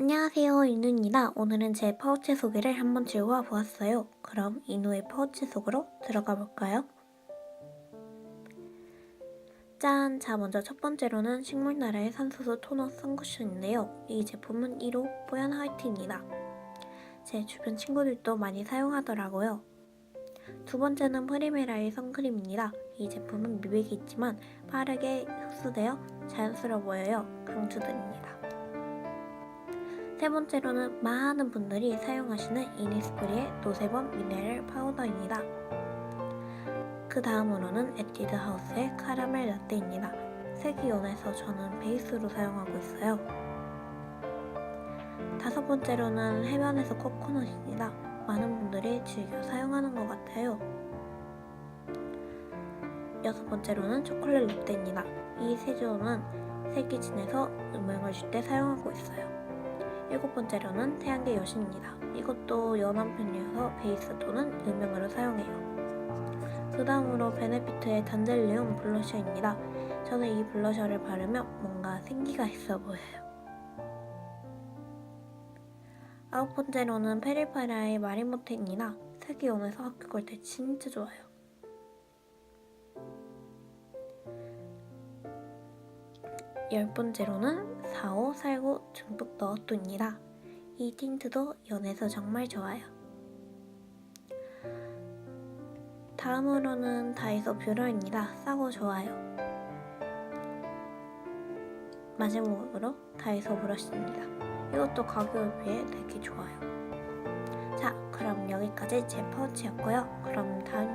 안녕하세요 인우입니다. 오늘은 제 파우치 소개를 한번 즐거워 보았어요. 그럼 인우의 파우치 속으로 들어가 볼까요? 짠! 자 먼저 첫 번째로는 식물나라의 산소수 토너 선쿠션인데요. 이 제품은 1호 뽀얀 화이트입니다. 제 주변 친구들도 많이 사용하더라고요. 두 번째는 프리메라의 선크림입니다. 이 제품은 미백이 있지만 빠르게 흡수되어 자연스러워 보여요. 강추드립니다. 세 번째로는 많은 분들이 사용하시는 이니스프리의 노세범 미네랄 파우더입니다. 그 다음으로는 에뛰드 하우스의 카라멜 라떼입니다. 색이 연해서 저는 베이스로 사용하고 있어요. 다섯 번째로는 해변에서 코코넛입니다. 많은 분들이 즐겨 사용하는 것 같아요. 여섯 번째로는 초콜릿 라떼입니다. 이 세조는 색이 진해서 음영을 줄 때 사용하고 있어요. 일곱 번째로는 태양계 여신입니다. 이것도 연한 편이어서 베이스 또는 음영으로 사용해요. 그 다음으로 베네피트의 단델리움 블러셔입니다. 저는 이 블러셔를 바르면 뭔가 생기가 있어 보여요. 아홉 번째로는 페리파라의 마리모테입니다. 색이 연해서 학교 갈 때 진짜 좋아요. 열 번째로는 4호 살구 중독 너트입니다. 이 틴트도 연해서 정말 좋아요. 다음으로는 다이소 뷰러입니다. 싸고 좋아요. 마지막으로 다이소 브러쉬입니다. 이것도 가격에 비해 되게 좋아요. 자, 그럼 여기까지 제 파우치였고요. 그럼 다음!